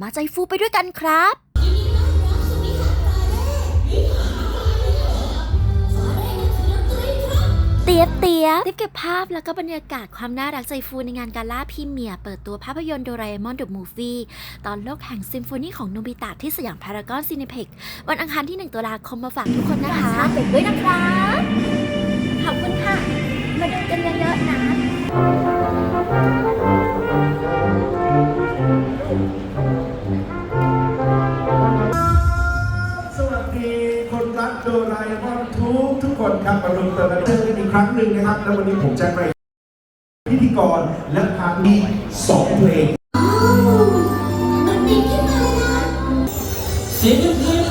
มาใจฟูไปด้วยกันครับ เตียบเตียบเก็บภาพแล้วก็บรรยากาศความน่ารักใจฟูในงานกาล่าพรีเมียร์เปิดตัวภาพยนตร์โดราเอมอนเดอะมูฟวี่ตอนโลกแห่งซิมโฟนีของโนบิตะที่สยามพารากอนซีนิเพ็กวันอังคารที่ 1ตุลาคมมาฝากทุกคนนะคะเป็ดด้วยนะครับ ขอบคุณค่ะ มาดูกันเยอะๆนะ สวัสดีคนรักโดราเอมอนทุกทุกคนครับมารวมตัวกันเจอกันอีกครั้งหนึ่งนะครับ แล้ววันนี้ผมจะไปพิธีกรและพามีสองเพลงมันดีขึ้น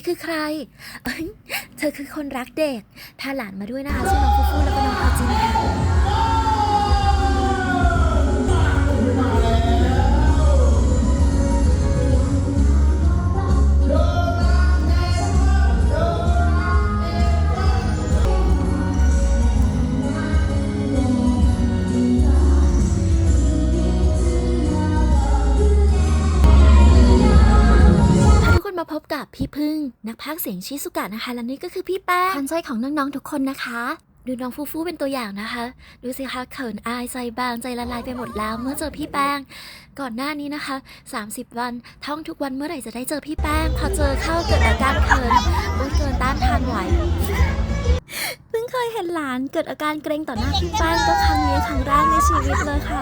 นี้คือใคร เธอคือคนรักเด็ก พาหลานมาด้วยนะคะชื่อน้องฟูฟูแล้วก็น้องพาจินค่ะ กับพี่พึ่ง นักพากย์เสียงชิสุกะนะคะ และนี่ก็คือพี่แป้งคันใจของน้องๆทุกคนนะคะ ดูน้องฟูฟูเป็นตัวอย่างนะคะ ดูสิคะเขินอายใจบางใจละลายไปหมดแล้วเมื่อเจอพี่แป้ง ก่อนหน้านี้นะคะ 30 วันท่องทุกวันเมื่อไหร่จะได้เจอพี่แป้ง พอเจอเข้าเกิดอาการเขินโอ้ยเกินต้านทานไหวเพิ่งเคยเห็นหลานเกิดอาการเกรงต่อหน้าพี่แป้งก็ครั้งนี้ครั้งแรกในชีวิตเลยค่ะ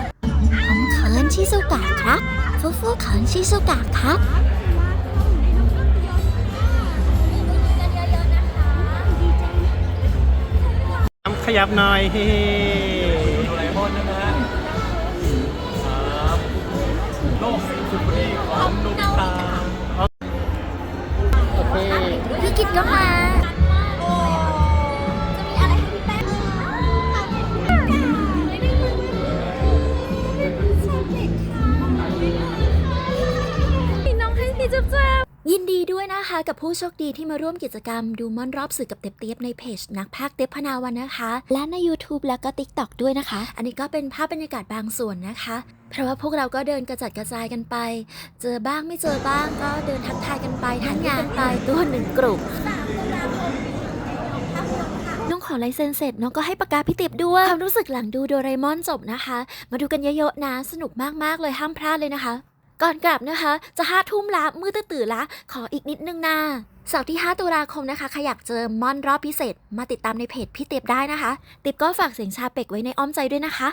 ผมเขินชิสุกะครับฟูฟูเขินชิสุกะครับ ขยับหน่อยเฮ้โดราเอมอนนะฮะครับโลกสุดพอดีของโนบิตะ ดีด้วยนะคะกับผู้โชคดีที่มาร่วมกิจกรรม ดูม่อนรอบสื่อกับเต็บเตียบในเพจนักพากย์เต็บพนาวันนะคะ และใน YouTube แล้วก็ TikTok ด้วยนะคะ อันนี้ก็เป็นภาพบรรยากาศบางส่วนนะคะ เพราะว่าพวกเราก็เดินกระจัดกระจายกันไป เจอบ้างไม่เจอบ้างก็เดินทักทายกันไปทั้งงานไปตัวหนึ่งกลุ่มน้องขอลายเซ็นเสร็จน้องก็ให้ปากกาพี่ติบด้วยความรู้สึกหลังดูโดราเอมอนจบนะคะ มาดูกันเยอะๆนะสนุกมากๆเลยห้ามพลาดเลยนะคะ ก่อนกลับนะคะ จะห้าทุ่มละมืดตื่นละ ขออีกนิดนึงนะเสาร์ที่ 5 ตุลาคมนะคะ ใครอยากเจอมอนรอบพิเศษ มาติดตามในเพจพี่เต็บได้นะคะ ติบก็ฝากเสียงชาเป็กไว้ในอ้อมใจด้วยนะคะ